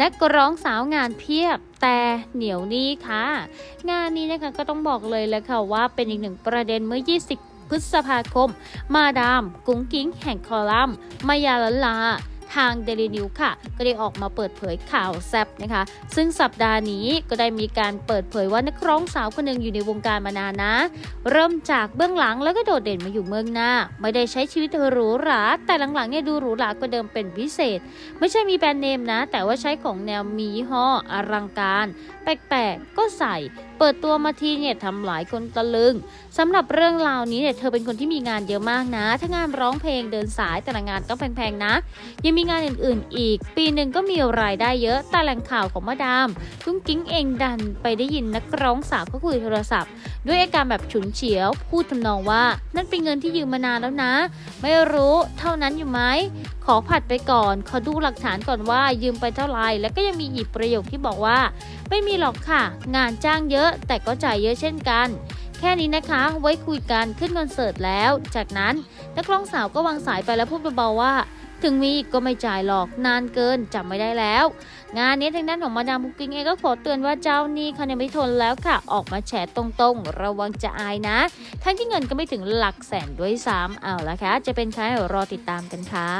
นักร้องสาวงานเพียบแต่เหนียวนี่ค่ะ งานนี้นะคะก็ต้องบอกเลยแหละค่ะว่าเป็นอีกหนึ่งประเด็นเมื่อ 20 พฤษภาคม มาดาม กุ้งกิ้งแห่งคอลัมน์มายาลลา ทางเดลินิวค่ะ ก็ได้ออกมาเปิดเผยข่าวแซบนะคะ ซึ่งสัปดาห์นี้ก็ได้มีการเปิดเผยว่านักร้องสาวคนหนึ่งอยู่ในวงการมานานนะ เริ่มจากเบื้องหลังแล้วก็โดดเด่นมาอยู่เมืองหน้า ไม่ได้ใช้ชีวิตหรูหรา แต่หลังๆเนี่ยดูหรูหรากว่าเดิมเป็นพิเศษ ไม่ใช่มีแบรนด์เนมนะ แต่ว่าใช้ของแนวมียี่ออลังการ แปลกๆก็ใส่ เปิดตัวมาทีเนี่ยทำหลายคนตะลึงสำหรับเรื่องราวนี้เนี่ยเธอเป็นคนที่มีงานเยอะมากนะทั้งงานร้องเพลงเดินสายแต่ละงานก็แพงๆนะ ยังมีงานอื่นๆ อีก ปีหนึ่งก็มีรายได้เยอะแต่แหล่งข่าวของมาดามกุ้งกิ้งเองดันไปได้ยินนักร้องสาวเขาคุยโทรศัพท์ ด้วยอาการแบบฉุนเฉียว พูดทำนองว่า นั่นเป็นเงินที่ยืมมานานแล้วนะ ไม่รู้เท่านั้นอยู่ไหมขอผัดไปก่อน ขอดูหลักฐานก่อนว่ายืมไปเท่าไหร่แล้วก็ยังมีอีกประโยคที่บอกว่า ไม่มีหรอกค่ะ งานจ้างเยอะ แต่ก็จ่ายเยอะเช่นกัน แค่นี้นะคะ ไว้คุยกันขึ้นคอนเสิร์ตแล้ว จากนั้นนักร้องสาวก็วางสายไปแล้วพูดเบาๆว่า ถึงมีก็ไม่จ่ายหรอกนานเกินจำไม่ได้แล้ว งานนี้ทางด้านของมาดามบุกกิ้งเองก็ขอเตือนว่าเจ้านี้เขาเนี่ยไม่ทนแล้วค่ะ ออกมาแฉตรงๆ ระวังจะอายนะ ทั้งที่เงินก็ไม่ถึงหลักแสนด้วยซ้ำเอาละค่ะ จะเป็นใครรอติดตามกันค่ะ